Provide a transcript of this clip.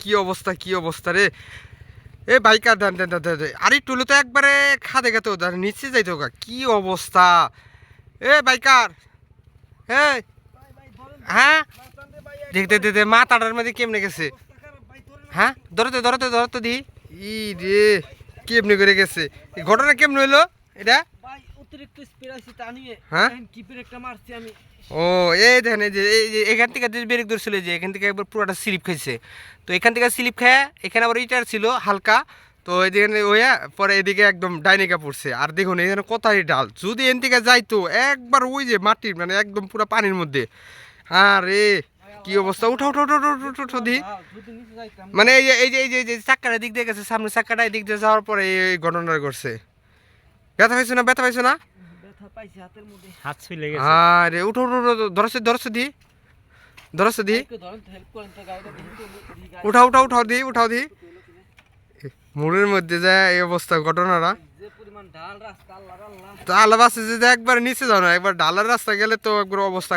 কি অবস্থা কি অবস্থা রে? এ, বাইকার, দেন দেন দেন। আরে, টুলু তো একবারে খাদে গেতো নিচে যাইতো গা। কি অবস্থা? এ, বাইকার! হ্যাঁ? হ্যাঁ দেখতে দেখতে মাথাটার মধ্যে কেমনে গেছে? হ্যাঁ? ধরতে ধরতে ধরতে দি। ই রে, কেমনে করে গেছে? ঘটনা কেমনে হইল? এটা? অতিরিক্ত স্পিড আছে তা নিয়ে হ্যাঁ? কিপের একটা মারছি আমি? ও এই দেখেন এই যে এই যে এখান থেকে যে ব্রেক ধরছিল যে এখান থেকে একবার পুরোটা স্লিপ খাইছে। তো এখান থেকে স্লিপ খায় এখানে আবার ইটার ছিল হালকা। তো এদিকে ওয়া পরে এদিকে একদম ডাইনিকা পড়ছে। আর দেখুন এখানে কোথায় ডাল। যদি এন থেকে যাইতো একবার ওই যে মাটির মানে একদম পুরো পানির মধ্যে। আরে কি অবস্থা? উঠো উঠো উঠো উঠো, উঠো উঠো দি। যাইতাম মানে এই যে এই যে এই যে এই যে চাক্কাটা দিক দিয়ে গেছে সামনে চাক্কাটা এদিক দিয়ে যাওয়ার পরে এই এই ঘটনাটা ঘটছে ব্যথা পাইছো না ব্যথা পাইছো না? ব্যথা পাইছি হাতের মধ্যে। হাত গেছে। আরে উঠো উঠো ধরছে ধরছে দি। ধরছে দি। উঠাও উঠাও উঠাও দি উঠাও দি। মুড়ের মধ্যে যায় এই অবস্থা ঘটনাটা। যে পরিমাণ ঢাল রাস্তা আল্লাহ আল্লাহ। তো আল্লাহ বাসে যে একবার নিচে যাও না একবার ডালের রাস্তা গেলে তো একবার অবস্থা